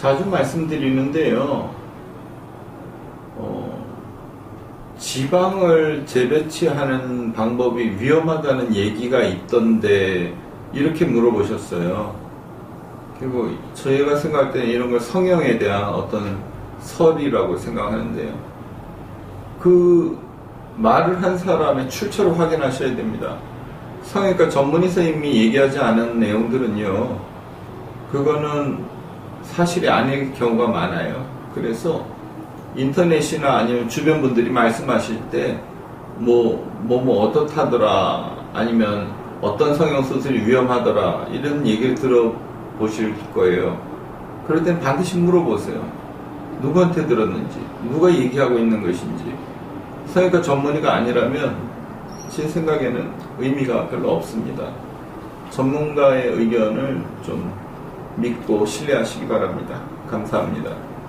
자주 말씀드리는데요. 어, 지방을 재배치하는 방법이 위험하다는 얘기가 있던데 이렇게 물어보셨어요. 그리고 저희가 생각할 때는 이런 걸 성형에 대한 어떤 설이라고 생각하는데요. 그 말을 한 사람의 출처를 확인하셔야 됩니다. 성형외과 전문의사 이미 얘기하지 않은 내용들은요, 그거는 사실이 아닐 경우가 많아요. 그래서 인터넷이나 아니면 주변 분들이 말씀하실 때, 뭐, 뭐, 뭐, 어떻다더라, 아니면 어떤 성형수술이 위험하더라, 이런 얘기를 들어보실 거예요. 그럴 땐 반드시 물어보세요. 누구한테 들었는지, 누가 얘기하고 있는 것인지. 성형외과 전문의가 아니라면 제 생각에는 의미가 별로 없습니다. 전문가의 의견을 좀 믿고 신뢰하시기 바랍니다. 감사합니다.